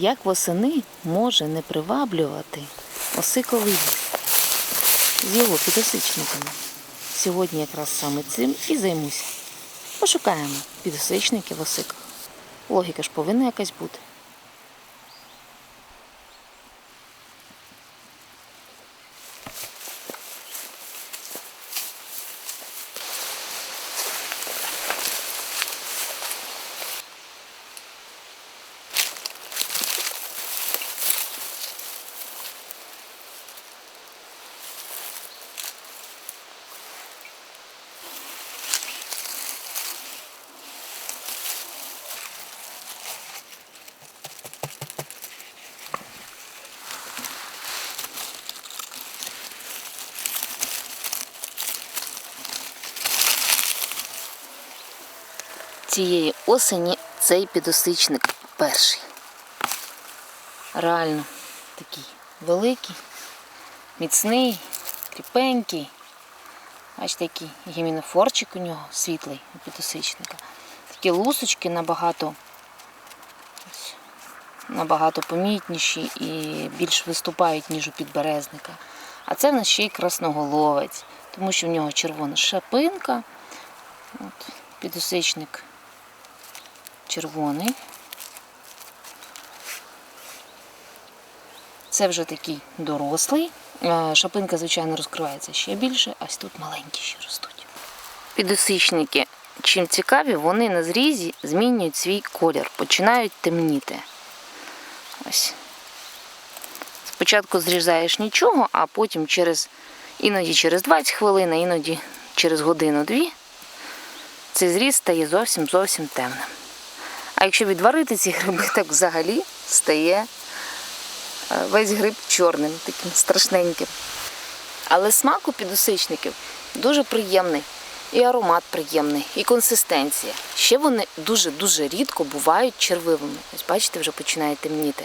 Як восени може не приваблювати осиковий ліс з його підосичниками? Сьогодні якраз саме цим і займуся. Пошукаємо підосичники в осиках. Логіка ж повинна якась бути. Цієї осені цей підосичник перший. Реально такий великий, міцний, кріпенький. Бачите, який гімінофорчик у нього світлий у підосичника. Такі лусочки набагато, набагато помітніші і більш виступають, ніж у підберезника. А це в нас ще й красноголовець, тому що в нього червона шапинка. От, підосичник червоний. Це вже такий дорослий. Е, Шапинка, звичайно, розкривається ще більше, а ось тут маленькі ще ростуть. Підосичники, чим цікаві, вони на зрізі змінюють свій колір, починають темніти. Ось. Спочатку зрізаєш нічого, а потім через іноді через 20 хвилин, іноді через годину-дві цей зріз стає зовсім зовсім темним. А якщо відварити ці гриби, так взагалі стає е, весь гриб чорним, таким страшненьким. Але смак у підосичників дуже приємний, і аромат приємний, і консистенція. Ще вони дуже-дуже рідко бувають червивими. Ось бачите, вже починає темніти.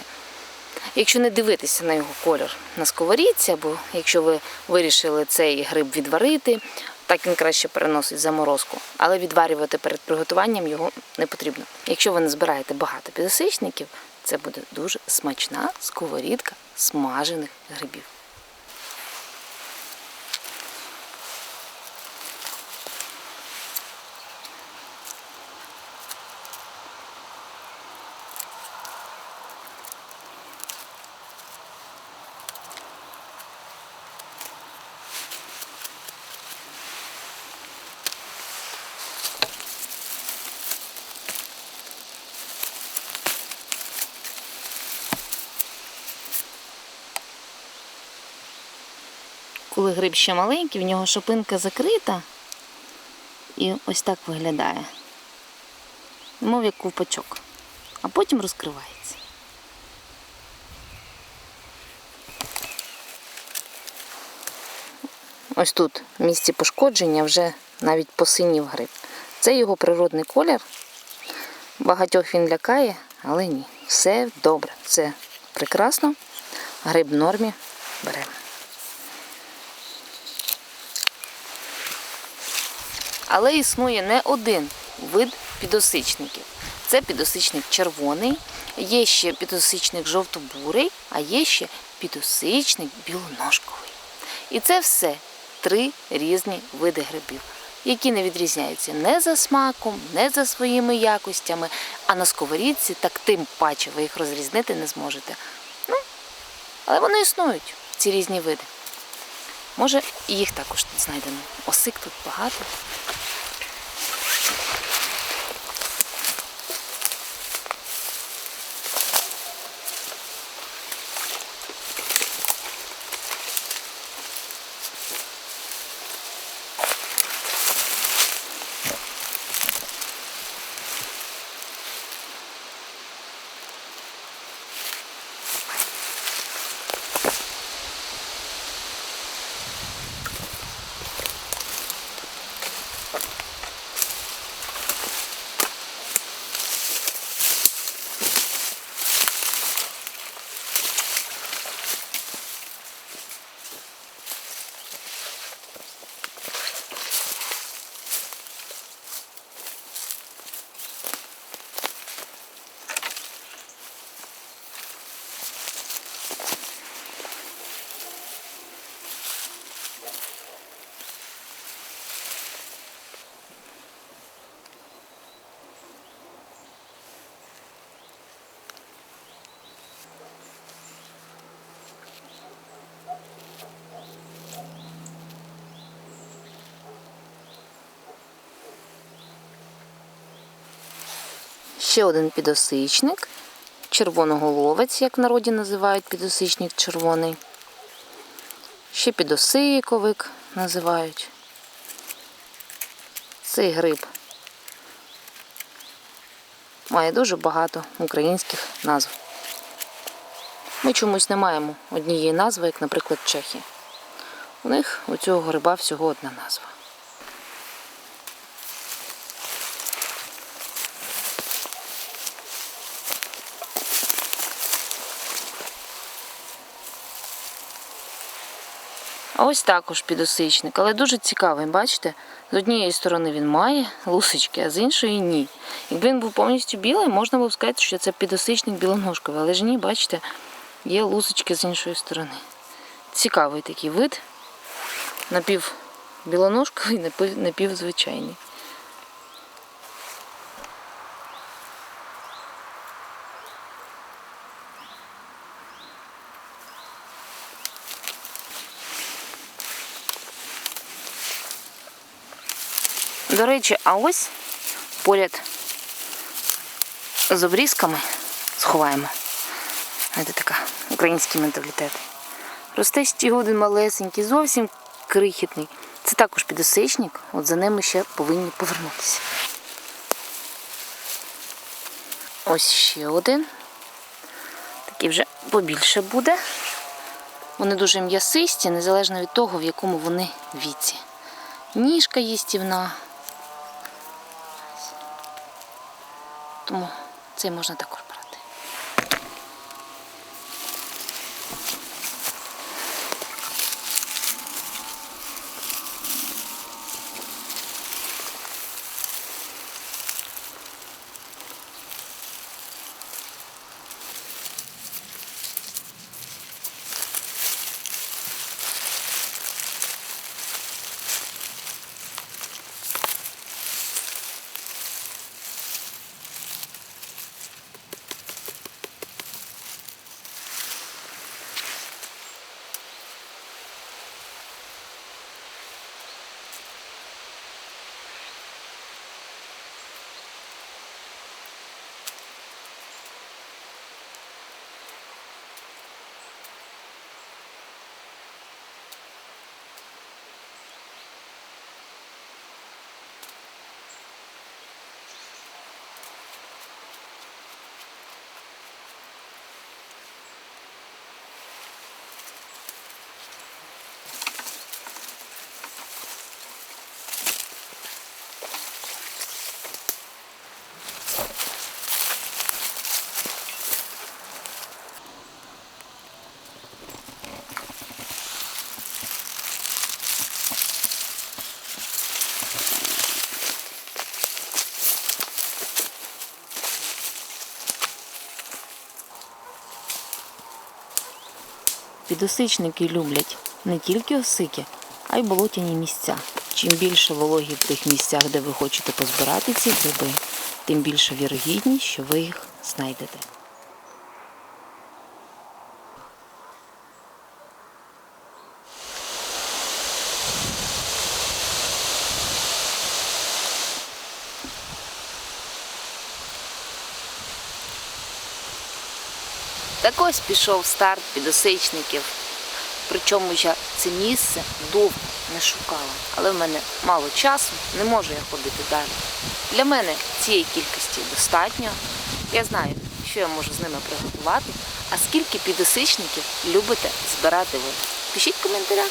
Якщо не дивитися на його колір на сковорідці, або якщо ви вирішили цей гриб відварити, так він краще переносить заморозку. Але відварювати перед приготуванням його не потрібно. Якщо ви не збираєте багато підосичників, це буде дуже смачна сковорідка смажених грибів. Коли гриб ще маленький, в нього шипинка закрита і ось так виглядає. Мов як ковпачок. А потім розкривається. Ось тут в місці пошкодження вже навіть посинів гриб. Це його природний колір. Багатьох він лякає, але ні. Все добре, все прекрасно. Гриб в нормі беремо. Але існує не один вид підосичників. Це підосичник червоний, є ще підосичник жовто-бурий, а є ще підосичник білоножковий. І це все три різні види грибів, які не відрізняються не за смаком, не за своїми якостями, а на сковорідці так тим паче ви їх розрізнити не зможете. Ну, але вони існують, ці різні види. Може, їх також тут знайдено. Осик тут багато. Ще один підосичник. Червоноголовець, як в народі називають підосичник червоний. Ще підосиковик називають. Цей гриб має дуже багато українських назв. Ми чомусь не маємо однієї назви, як, наприклад, Чехи. У них у цього гриба всього одна назва. А ось також підосичник, але дуже цікавий, бачите? З однієї сторони він має лусочки, а з іншої ні. Якби він був повністю білий, можна було б сказати, що це підосичник білоножковий, але ж ні, бачите, є лусочки з іншої сторони. Цікавий такий вид. Напів білоножковий, напівзвичайний. До речі, а ось поряд з обрізками сховаємо. Це така український менталітет. Росте ще один малесенький, зовсім крихітний. Це також підосичник, от за ними ще повинні повернутися. Ось ще один. Такий вже побільше буде. Вони дуже м'ясисті, незалежно від того, в якому вони віці. Ніжка їстівна. Цей можна також Підосичники люблять не тільки осики, а й болотяні місця. Чим більше вологі в тих місцях, де ви хочете позбирати ці гриби, тим більша вірогідність, що ви їх знайдете. Так ось пішов старт підосичників. Причому я це місце довго не шукала. Але в мене мало часу, не можу я ходити далі. Для мене цієї кількості достатньо. Я знаю, що я можу з ними приготувати. А скільки підосичників любите збирати ви? Пишіть в коментарях.